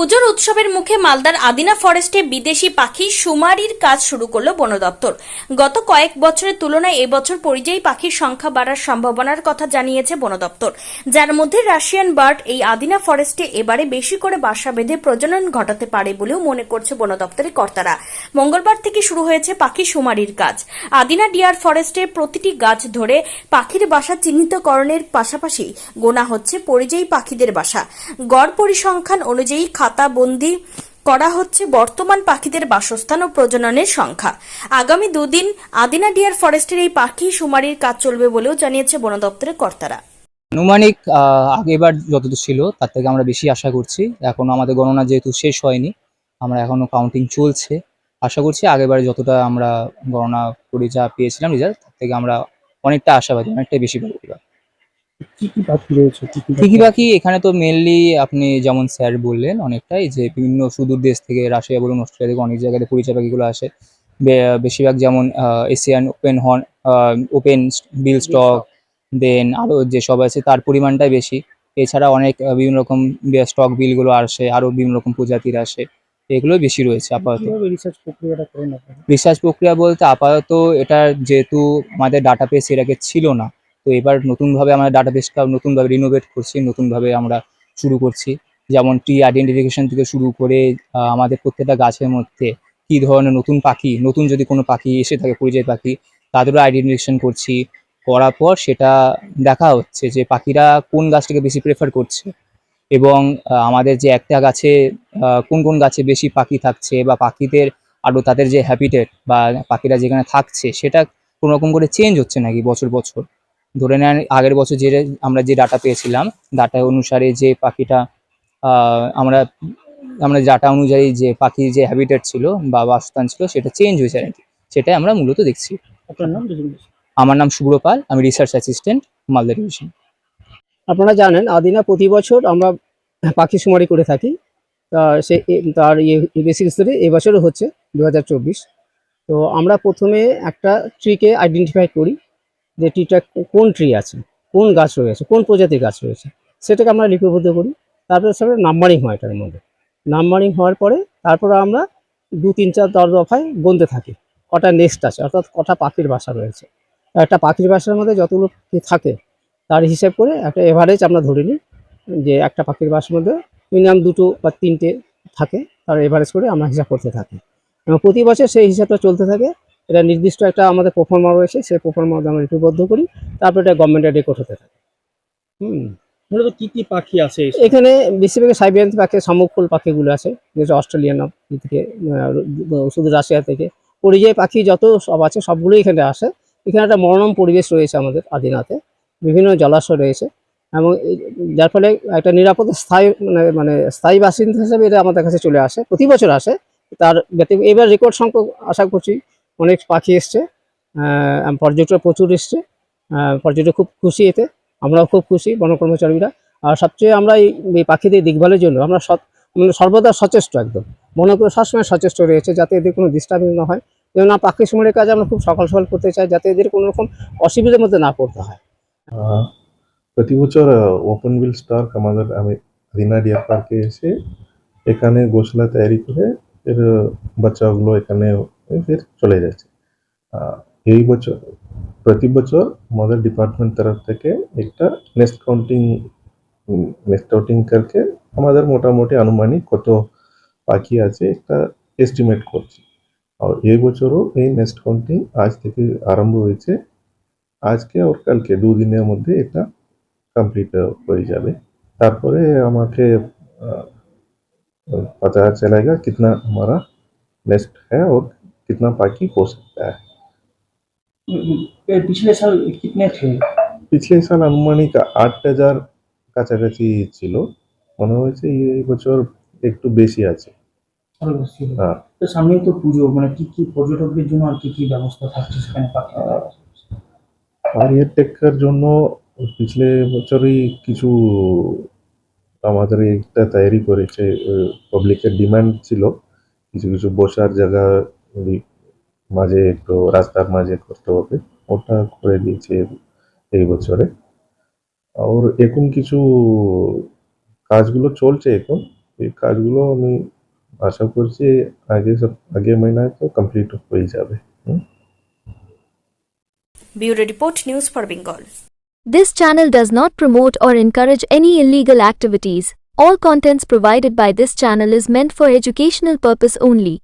পুজোর উৎসবের মুখে মালদার আদিনা ফরেস্টে বিদেশি পাখি সুমারির কাজ শুরু করল বন দপ্তর। গত কয়েক বছরের তুলনায় এবছর পরিযায়ী পাখির সংখ্যা বাড়ার সম্ভাবনার কথা জানিয়েছে বন দপ্তর। যার মধ্যে রাশিয়ান বার্ড এই আদিনা ফরেস্টে এবারে বেশি করে বাসা বেঁধে প্রজনন ঘটাতে পারে বলেও মনে করছে বন দপ্তরের কর্তারা। মঙ্গলবার থেকে শুরু হয়েছে পাখি সুমারির কাজ। আদিনা ডিয়ার ফরেস্টে প্রতিটি গাছ ধরে পাখির বাসা চিহ্নিতকরণের পাশাপাশি গোনা হচ্ছে পরিযায়ী পাখিদের বাসা। গড় পরিসংখ্যান অনুযায়ী খাতাবন্দি করা হচ্ছে বর্তমান পাখিদের বাসস্থান ও প্রজননের সংখ্যা। আগামী দুদিন আদিনা ডিয়ার ফরেস্টের এই পাখি সুমারির কাজ চলবে বলেও জানিয়েছে বন দপ্তরের কর্তারা। আনুমানিক আগেবার যতদূর ছিল, তার থেকে আমরা বেশি আশা করছি। এখনও আমাদের গণনা যেহেতু শেষ হয়নি, আমরা এখনও কাউন্টিং চলছে। আশা করছি আগেবার যতটা আমরা গণনা করে যা পেয়েছিলাম রেজাল্ট তার থেকে আমরা অনেকটা আশাবাদী, অনেকটাই বেশি পাবো কি কি পাখি রয়েছে? এখানে তো মেনলি আপনি যেমন স্যার বললেন অনেকটাই যে বিভিন্ন সুদূর দেশ থেকে রাশিয়া বলুন অস্ট্রেলিয়া থেকে অনেক জায়গাতে পরিচয় পাখিগুলো আসে। বেশিরভাগ যেমন Asian open horn open bill stork দেন আরও যেসব আছে তার পরিমাণটাই বেশি। এছাড়া অনেক বিভিন্ন রকম স্টক বিলগুলো আসে আরও বিভিন্ন রকম প্রজাতির আসে এগুলো বেশি রয়েছে আপাতত। রিসার্চ প্রক্রিয়া বলতে আপাতত এটা যেহেতু আমাদের ডাটাবেস এর আগে ছিল না তো এবার নতুনভাবে আমরা ডাটাবেসটা নতুনভাবে রিনোভেট করছি, নতুনভাবে আমরা শুরু করছি। যেমন ট্রি আইডেন্টিফিকেশন থেকে শুরু করে আমাদের প্রত্যেকটা গাছের মধ্যে কি ধরনের নতুন পাখি, নতুন যদি কোনো পাখি এসে থাকে, পরিযায়ী পাখি, তাদেরও আইডেন্টিফিকেশন করছি। করার পর সেটা দেখা হচ্ছে যে পাখিরা কোন গাছটাকে বেশি প্রেফার করছে এবং আমাদের যে একটা গাছে কোন কোন গাছে বেশি পাখি থাকছে বা পাখিদের আরও তাদের যে হ্যাবিটেট বা পাখিরা যেখানে থাকছে, সেটা কোনো রকম করে চেঞ্জ হচ্ছে নাকি বছর বছর? ধরে নেন আগের বছর যে আমরা যে ডাটা পেয়েছিলাম ডাটা অনুসারে যে পাখিটা আমরা আমরা ডাটা অনুযায়ী যে পাখির যে হ্যাবিটেট ছিল বা বাসস্থান ছিল সেটা চেঞ্জ হয়েছে আর কি। সেটাই আমরা মূলত দেখছি। আপনার নাম আমার নাম শুভ্র পাল আমি রিসার্চ অ্যাসিস্ট্যান্ট মালদা ডিভিশন আপনারা জানেন আদিনা প্রতি বছর আমরা পাখি শুমারি করে থাকি। তা সে তার বেসিক স্তরে এবছরও হচ্ছে দু হাজার চব্বিশ। তো আমরা প্রথমে একটা ট্রিকে আইডেন্টিফাই করি। যে ট্রিটা কোন ট্রি আছে, কোন গাছ রয়েছে, কোন প্রজাতির গাছ রয়েছে, সেটাকে আমরা লিপিবদ্ধ করি। তারপরে সেটা নাম্বারিং হয় এটার মধ্যে। নাম্বারিং হওয়ার পরে তারপরে আমরা দু, তিন, চার, দশ দফায় গুনতে থাকি। কটা নেক্সট আছে, অর্থাৎ কটা পাখির বাসা রয়েছে। একটা পাখির বাসার মধ্যে যতগুলো থাকে, তার হিসাব করে একটা এভারেজ আমরা ধরে নিই যে একটা পাখির বাসার মধ্যে মিনিমাম দুটো বা তিনটে থাকে, তার এভারেজ করে আমরা হিসাব করতে থাকি। এবং প্রতি বছর সেই হিসাবটা চলতে থাকে। এটা নির্দিষ্ট একটা আমাদের প্রফর্মা রয়েছে সেই প্রফর্মা আমরা লিপিবদ্ধ করি। তারপর এটা গভর্নমেন্টের রেকর্ড হতে থাকে। হুম। মূলত কি কি পাখি আছে? এখানে বেশিরভাগ সাইবেরিয়ান পাখি শামুকফুল পাখিগুলো আছে যেটা অস্ট্রেলিয়ান থেকে শুধু রাশিয়া থেকে। পরিযায়ী পাখি যত সব আছে সবগুলোই এখানে আসে। এখানে একটা মনোরম পরিবেশ রয়েছে আমাদের আদিনাতে। বিভিন্ন জলাশয় রয়েছে এবং যার ফলে একটা নিরাপদ স্থায়ী মানে মানে স্থায়ী বাসিন্দা হিসেবে এটা আমাদের কাছে চলে আসে। প্রতি বছর আসে। তার এবার রেকর্ড সংখ্যক আশা করছি অনেক পাখি এসছে পর্যটক প্রচুর এসছে পর্যটক খুব খুশি এতে, আমরাও খুব খুশি বন কর্মচারীরা আর সবচেয়ে আমরা এই পাখিদের দেখভালের জন্য আমরা মানে সর্বদা সচেষ্ট একদম। মনে করে সবসময় সচেষ্ট রয়েছে যাতে এদের কোনো ডিস্টার্বিং না হয়। যেমন পাখি সময়ের কাজ আমরা খুব সকাল সকাল করতে চাই যাতে এদের কোনো রকম অসুবিধার মধ্যে না পড়তে হয়। প্রতি বছর ওপেন বিল স্টার্ক আমাদের, আমি রিনা ডিয়ার পার্কে এসে এখানে গোসলা তৈরি করে এর, বাচ্চাগুলো এখানে ফের চলে যাচ্ছে আহ, এই বছর প্রতি বছর আমাদের ডিপার্টমেন্ট তরফ থেকে একটা নেক্সট কাউন্টিং নেক্সট কাউন্টিং করকে আমাদের মোটামুটি আনুমানিক কত পাখি আছে একটা এস্টিমেট করছি আর এই বছরও এই নেক্সট কাউন্টিং আজ থেকে আরম্ভ হয়েছে আজকে আর কালকে দুদিনের মধ্যে এটা কমপ্লিট হয়ে যাবে তারপরে আমাকে আহ, पता चलेगा कितना हमारा नेस्ट है और कितना बाकी हो सकता है পিছলে সাল কিতনে থে পিছলে সাল আনুমানিক আট হাজার কাছাকাছি ছিল মনে হয়েছে এই বছর একটু বেশি আছে আরো বেশি হবে। হ্যাঁ তো সামনেই তো পুজো মানে কি কি পর্যটকদের জন্য আর কি কি ব্যবস্থা থাকছে সেখানে পাখি আহ, আর এর টেকার জন্য পিছলে বছরই কিছু আমাদের একটা তৈরি করেছে পাবলিকের ডিমান্ড ছিল কিছু কিছু বসার জায়গা ওই মাঝে একটু রাস্তার মাঝে করতে হবে ওটা করে দিয়েছে এই বছরে আর এখন কিছু কাজগুলো চলছে এখন এই কাজগুলো আমি আশা করছি আগে সব আগে মহিনায় তো কমপ্লিট হয়ে যাবে হুম bureau report news for Bengal This channel does not promote or encourage any illegal activities. All contents provided by this channel is meant for educational purpose only.